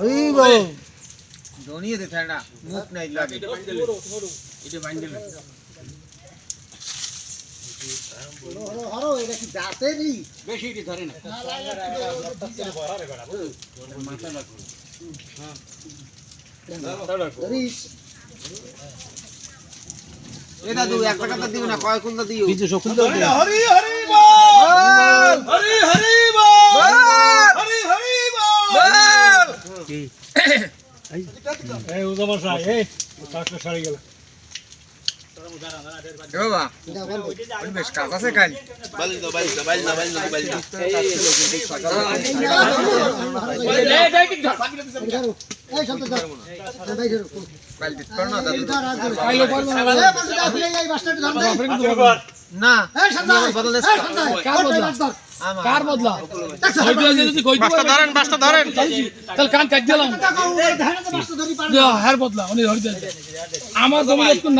তো ধনিয়ে দে ঠান্ডা মুখ নাই লাগে এটা বেশি ধরে না? এ এক টাকা দিও না কয় কুন্দা দিও? কিছু শকুন দাও। হরি হরি বল হরি হরি বল হরি হরি বল এই উদম সাহেব এই কাজটা সারি গেল না কার বদলা? বাসটা ধরেন বাসটা ধরেন। তাহলে কান কাট দিলাম। হ্যার বদলা উনি ধরে আমার জমি